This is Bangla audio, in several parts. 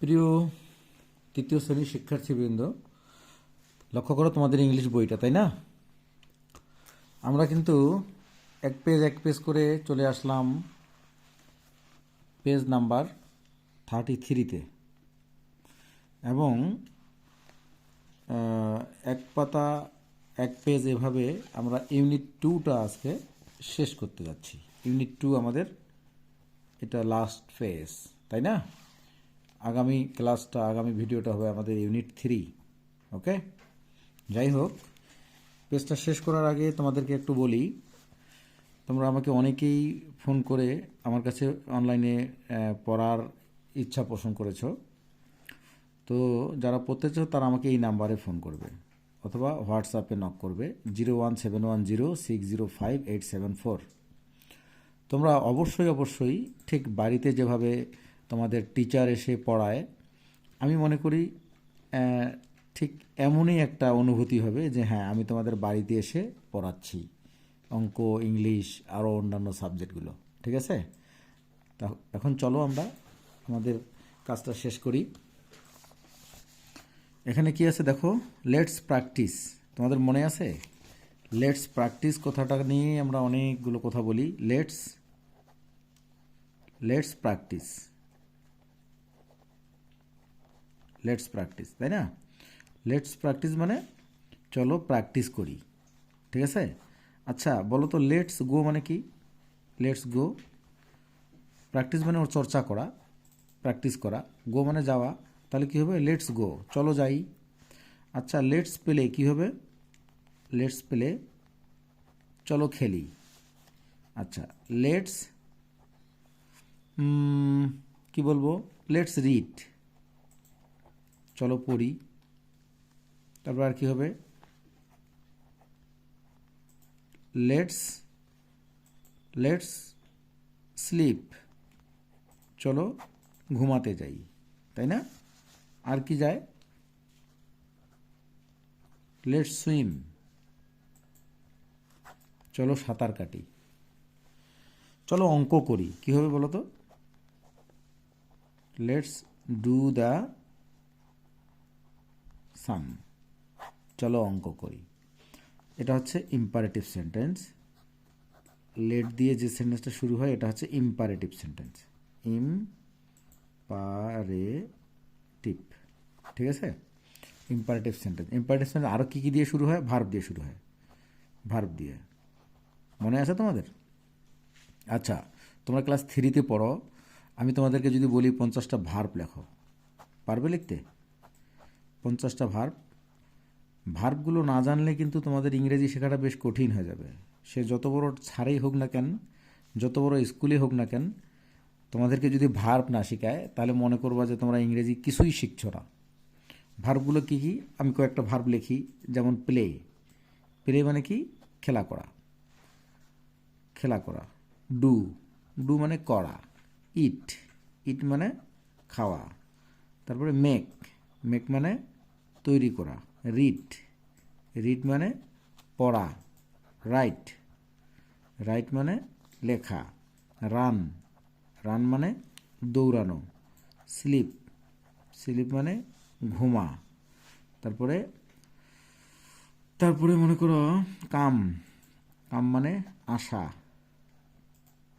প্রিয় তৃতীয় শ্রেণির শিক্ষার্থীবৃন্দ, লক্ষ্য করো তোমাদের ইংলিশ বইটা, তাই না? আমরা কিন্তু এক পেজ এক পেজ করে চলে আসলাম পেজ নাম্বার থার্টি থ্রিতে এবং এক পাতা, এক পেজ এভাবে আমরা ইউনিট টুটা আজকে শেষ করতে যাচ্ছি। ইউনিট টু আমাদের এটা লাস্ট ফেজ তাই না? আগামী ক্লাসটা, আগামী ভিডিওটা হবে আমাদের ইউনিট থ্রি, ওকে? যাই হোক, পেজটা শেষ করার আগে তোমাদেরকে একটু বলি, তোমরা আমাকে অনেকেই ফোন করে আমার কাছে অনলাইনে পড়ার ইচ্ছা পোষণ করেছ। তো যারা পড়তে চাও, তারা আমাকে এই নাম্বারে ফোন করবে, অথবা হোয়াটসঅ্যাপে নক করবে, zero one seven one zero six zero five eight seven four. তোমরা অবশ্যই অবশ্যই ঠিক বাড়িতে যেভাবে তোমাদের টিচার এসে পড়ায়। আমি মনে করি ঠিক এমনই একটা অনুভূতি হবে যে হ্যাঁ আমি তোমাদের বাড়িতে এসে পড়াচ্ছি। অঙ্ক, ইংলিশ আরও অন্যান্য সাবজেক্টগুলো ঠিক আছে? তা এখন চলো আমরা আমাদের কাজটা শেষ করি। এখানে কি আছে দেখো? লেটস প্র্যাকটিস তোমাদের মনে আছে? লেটস প্র্যাকটিস কথাটা নিয়ে আমরা অনেকগুলো কথা বলি। Let's let's practice let's practice তাই না? লেটস প্র্যাকটিস মানে চলো প্র্যাকটিস করি, ঠিক আছে? আচ্ছা বলো তো লেটস গো মানে কি? লেটস গো প্র্যাকটিস মানে ওর চর্চা করা প্র্যাকটিস করা। গো মানে যাওয়া, তাহলে কি হবে? লেটস গো চলো যাই। আচ্ছা লেটস প্লে কি হবে? লেটস প্লে চলো খেলি। আচ্ছা লেটস কি বলব? লেটস রিড চলো পড়ি। তারপর আর কি হবে? লেটস লেটস স্লিপ চলো ঘুমাতে যাই, তাই না? আর কি যায়? লেটস সুইম চলো সাঁতার কাটি। চলো অঙ্ক করি, কি হবে বলো তো? Let's do the sum. চলো অঙ্ক করি। এটা হচ্ছে ইম্পারেটিভ সেন্টেন্স লেট দিয়ে যে সেন্টেন্সটা শুরু হয়, এটা হচ্ছে ইম্পারেটিভ সেন্টেন্স ইম্পারেটিভ ঠিক আছে? ইম্পারেটিভ সেন্টেন্স ইম্পারেটিভ সেন্টেন্স আরও কী কী দিয়ে শুরু হয়? ভার্ব দিয়ে শুরু হয়। ভার্ব দিয়ে। মনে আছে তোমাদের? আচ্ছা তোমরা ক্লাস থ্রিতে পড়ো। আমি তোমাদেরকে যদি বলি পঞ্চাশটা ভার্ব লেখো। পারবে লিখতে? পঞ্চাশটা ভার্ব ভার্বগুলো না জানলে কিন্তু তোমাদের ইংরেজি শেখাটা বেশ কঠিন হয়ে যাবে। সে যত বড় ছাড়েই হোক না কেন, যত বড় স্কুলে হোক না কেন, তোমাদেরকে যদি ভার্ব না শেখায়, তাহলে মনে করবা যে তোমরা ইংরেজি কিছুই শিখছ না। ভার্বগুলো কী কী? আমি কয়েকটা ভার্ব লিখি, যেমন প্লে প্লে মানে কি? খেলা করা। খেলা করা। ডু ডু মানে করা। ইট ইট মানে খাওয়া। তারপরে মেক মেক মানে তৈরি করা। রিড রিড মানে পড়া। রাইট রাইট মানে লেখা। রান রান মানে দৌড়ানো। স্লিপ স্লিপ মানে ঘুমা। তারপরে তারপরে মনে করো, কাম। কাম মানে আসা।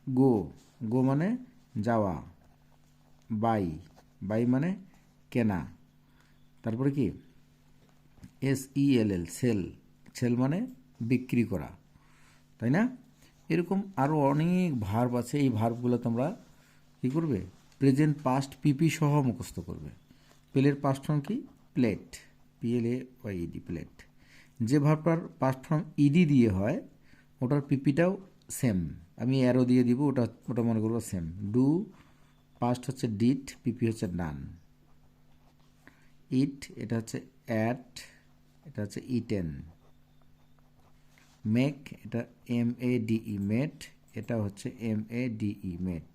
গো গো মানে যাওয়া। বাই বাই মানে কেনা। তারপরে কি? S E L L sell sell মানে বিক্রি করা, তাই না? এরকম আরও অনেক ভার্ব আছে, এই ভার্বগুলো তোমরা কী করবে? প্রেজেন্ট পাস্ট পিপি সহ মুখস্থ করবে। প্লের পাস্ট ফর্ম কি? Played P L A Y E D played যে ভার্বটার পাস্ট ফর্ম ইডি দিয়ে হয়, ওটার পিপিটাও সেম আমি অ্যারো দিয়ে দিব, ওটা ওটা মনে করব সেম ডু পাস্ট হচ্ছে ডিট পিপি হচ্ছে ডান ইট এটা হচ্ছে অ্যাট এটা হচ্ছে ইটেন মেক এটা M A D E made এটা হচ্ছে M A D E made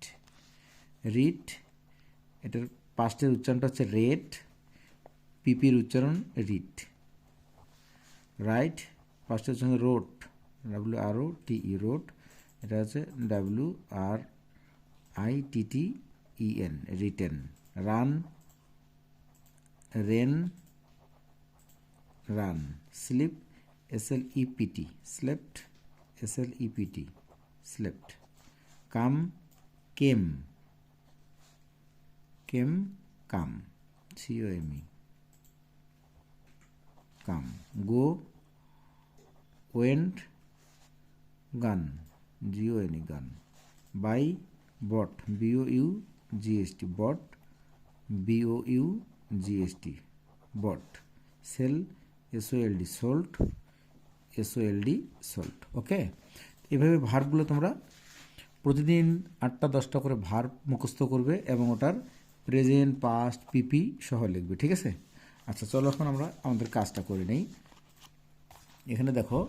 write এটার পাস্টের উচ্চারণটা হচ্ছে রেড পিপির উচ্চারণ রিট রাইট পাস্টের উচ্চারণ wrote W R O T E wrote এটা হচ্ছে W R I T T E N written run ran run sleep slept slept slept slept. Come came. Came come. C-o-m-e come. Go went gun. G-o-n-e gun. Buy bought. B-o-u-g-s-t bought. B-o-u-g-s-t bought. Sell S O L D sold S O L D sold okay এভাবে ভার্বগুলো তোমরা প্রতিদিন আটটা, দশটা করে ভার্ব মুখস্থ করবে এবং ওটার প্রেজেন্ট পাস্ট পিপি সহ লিখবে, ঠিক আছে? আচ্ছা চলো এখন আমরা আমাদের কাজটা করে নেই। এখানে দেখো,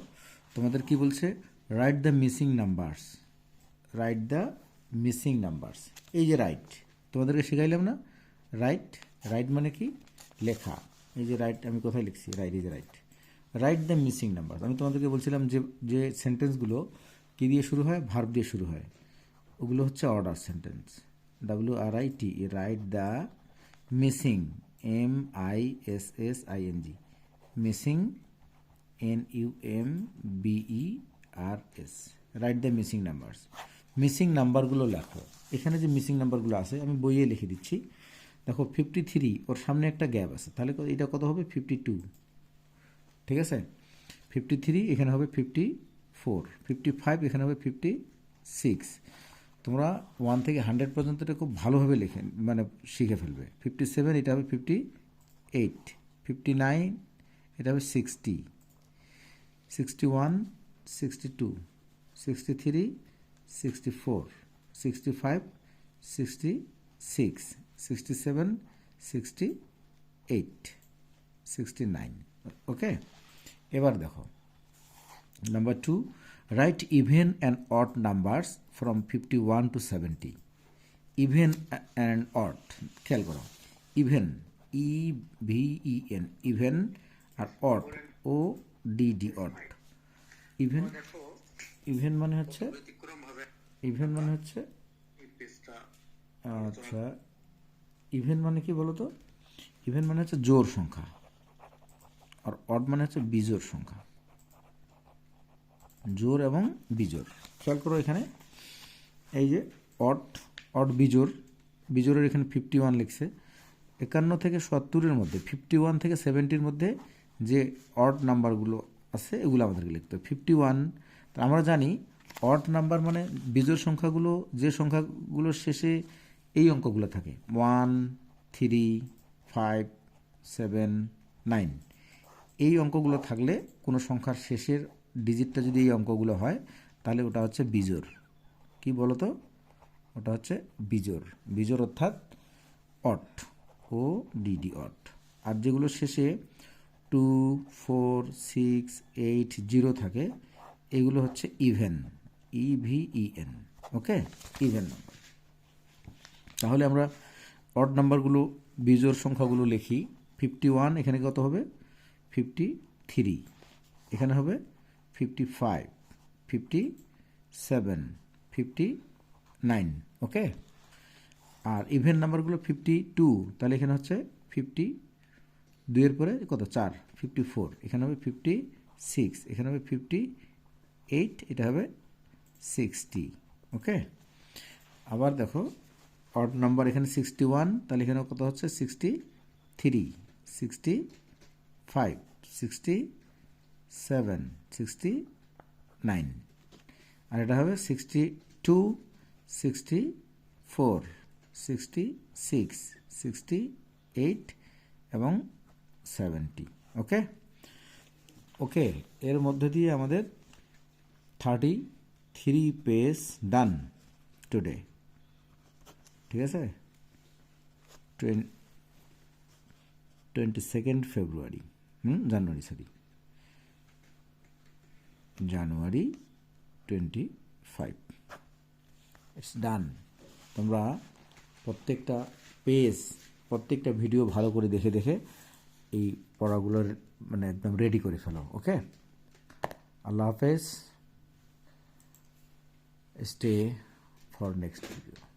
তোমাদের কি বলছে? Write the missing numbers write the missing numbers এই যে রাইট তোমাদেরকে শেখাইলাম না? রাইট রাইট মানে কি? লেখা। এই যে রাইট আমি কোথায় লিখছি? Write is write write the missing number আমি তোমাদেরকে বলছিলাম যে যে সেন্টেন্সগুলো কী দিয়ে শুরু হয়? ভার্ব দিয়ে শুরু হয়। ওগুলো হচ্ছে order sentence W R I T write the missing M I S S I N G missing N U M B E R S write the missing numbers missing নাম্বারগুলো লেখো। এখানে যে মিসিং নাম্বারগুলো আছে, আমি বইয়ে লিখে দিচ্ছি। দেখো ফিফটি থ্রি ওর সামনে একটা গ্যাপ আছে। তাহলে এটা কত হবে? ফিফটি টু ঠিক আছে? ফিফটি থ্রি এখানে হবে ফিফটি ফোর ফিফটি ফাইভ এখানে হবে ফিফটি সিক্স তোমরা ওয়ান থেকে হান্ড্রেড পর্যন্ত এটা খুব ভালোভাবে লেখে মানে শিখে ফেলবে। ফিফটি সেভেন এটা হবে ফিফটি এইট ফিফটি নাইন এটা হবে sixty sixty one sixty two sixty three sixty four sixty five sixty six sixty seven sixty eight sixty nine okay এবার দেখো। Number two write even and odd numbers from fifty one to seventy even and odd খেয়াল করো। Even E V E N even আর odd O D D odd even even মানে হচ্ছে ইভেন মানে হচ্ছে আচ্ছা ইভেন মানে কি বলতো? ইভেন মানে হচ্ছে জোর সংখ্যা। আর অড মানে হচ্ছে বিজোর সংখ্যা। জোর এবং বিজোর খেয়াল করো এখানে, এই যে অট অট বিজোর বিজোড়ের এখানে ফিফটি ওয়ান লিখছে। একান্ন থেকে সত্তরের মধ্যে ফিফটি ওয়ান থেকে সেভেন্টির মধ্যে যে অড নাম্বারগুলো আছে, এগুলো আমাদেরকে লিখতে হবে। ফিফটি ওয়ান আমরা জানি অড নাম্বার মানে বিজোর সংখ্যাগুলো, যে সংখ্যাগুলোর শেষে এই অঙ্কগুলো থাকে। One three five seven nine এই অঙ্কগুলো থাকলে কোনো সংখ্যার শেষের ডিজিটটা যদি এই অঙ্কগুলো হয়, তাহলে ওটা হচ্ছে বিজোর কি বলো তো ওটা হচ্ছে বিজোর বিজোর অর্থাৎ odd O D D odd আর যেগুলো শেষে two four six eight zero থাকে, এগুলো হচ্ছে even E V E N okay even number তাহলে আমরা অড নাম্বারগুলো বিজোর সংখ্যাগুলো লিখি। ফিফটি ওয়ান এখানে কত হবে? ফিফটি থ্রি এখানে হবে fifty five fifty seven fifty nine okay আর ইভেন নাম্বারগুলো ফিফটি টু তাহলে এখানে হচ্ছে ফিফটি দুইয়ের পরে কত? চার ফিফটি ফোর এখানে হবে ফিফটি সিক্স এখানে হবে ফিফটি এইট এটা হবে সিক্সটি ওকে আবার দেখো অড নাম্বার এখানে সিক্সটি ওয়ান তাহলে এখানে কত হচ্ছে? Sixty three sixty five sixty seven sixty nine আর এটা হবে sixty two sixty four sixty six sixty eight এবং সেভেন্টি ওকে ওকে এর মধ্যে দিয়ে আমাদের thirty three page done today ঠিক আছে? Twenty second February hmm? January sorry January twenty five it's done তোমরা প্রত্যেকটা পেজ প্রত্যেকটা ভিডিও ভালো করে দেখে দেখে এই পড়াগুলোর মানে একদম রেডি করে ফেলো ওকে আল্লাহ হাফেজ। Stay for next video